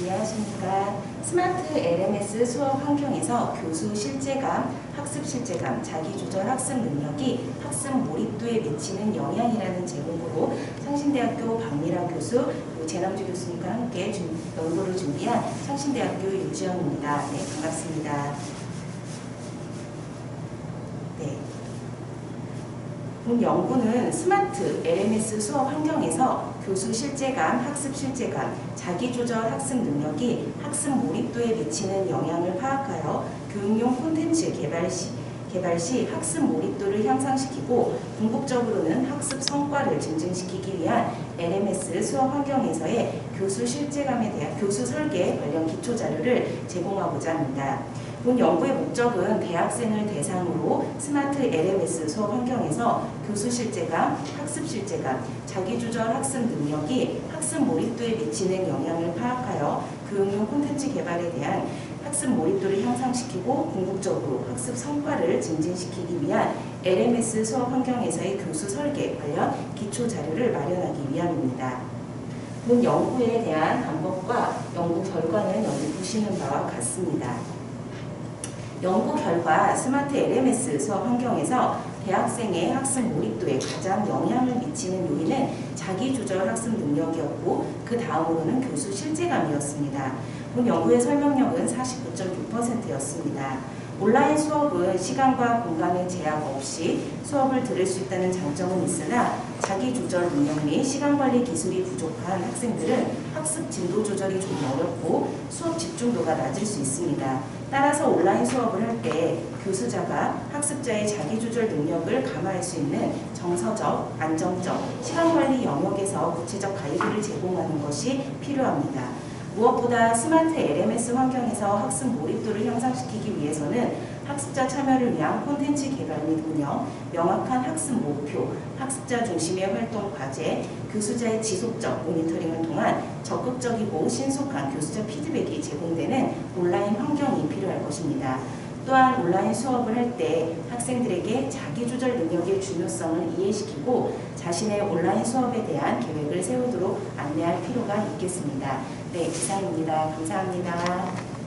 이해하십니까? 스마트 LMS 수업 환경에서 교수 실제감, 학습 실제감, 자기조절 학습 능력이 학습 몰입도에 미치는 영향이라는 제목으로 상신대학교 박미라 교수, 재남주 교수님과 함께 준, 연구를 준비한 상신대학교 유지영입니다. 네, 반갑습니다. 본 연구는 스마트 LMS 수업 환경에서 교수 실제감, 학습 실제감, 자기조절 학습 능력이 학습 몰입도에 미치는 영향을 파악하여 교육용 콘텐츠 개발 시, 개발 시 학습 몰입도를 향상시키고 궁극적으로는 학습 성과를 증진시키기 위한 LMS 수업 환경에서의 교수 실제감에 대한 교수 설계 관련 기초 자료를 제공하고자 합니다. 본 연구의 목적은 대학생을 대상으로 스마트 LMS 수업 환경에서 교수 실제감, 학습 실제감, 자기조절 학습 능력이 학습 몰입도에 미치는 영향을 파악하여 교육용 콘텐츠 개발에 대한 학습 몰입도를 향상시키고 궁극적으로 학습 성과를 증진시키기 위한 LMS 수업 환경에서의 교수 설계 관련 기초 자료를 마련하기 위함입니다. 본 연구에 대한 방법과 연구 결과는 여기 보시는 바와 같습니다. 연구 결과 스마트 LMS 수업 환경에서 대학생의 학습 몰입도에 가장 영향을 미치는 요인은 자기조절 학습 능력이었고 그 다음으로는 교수 실제감이었습니다. 본 연구의 설명력은 49.6%였습니다. 온라인 수업은 시간과 공간의 제약 없이 수업을 들을 수 있다는 장점은 있으나 자기 조절 능력 및 시간 관리 기술이 부족한 학생들은 학습 진도 조절이 좀 어렵고 수업 집중도가 낮을 수 있습니다. 따라서 온라인 수업을 할 때 교수자가 학습자의 자기 조절 능력을 감화할 수 있는 정서적, 안정적, 시간 관리 영역에서 구체적 가이드를 제공하는 것이 필요합니다. 무엇보다 스마트 LMS 환경에서 학습 몰입도를 향상시키기 위해서는 학습자 참여를 위한 콘텐츠 개발 및 운영, 명확한 학습 목표, 학습자 중심의 활동 과제, 교수자의 지속적 모니터링을 통한 적극적이고 신속한 교수자 피드백이 제공되는 온라인 환경이 필요할 것입니다. 또한 온라인 수업을 할 때 학생들에게 자기조절 능력의 중요성을 이해시키고 자신의 온라인 수업에 대한 계획을 세우도록 안내할 필요가 있겠습니다. 네, 이상입니다. 감사합니다.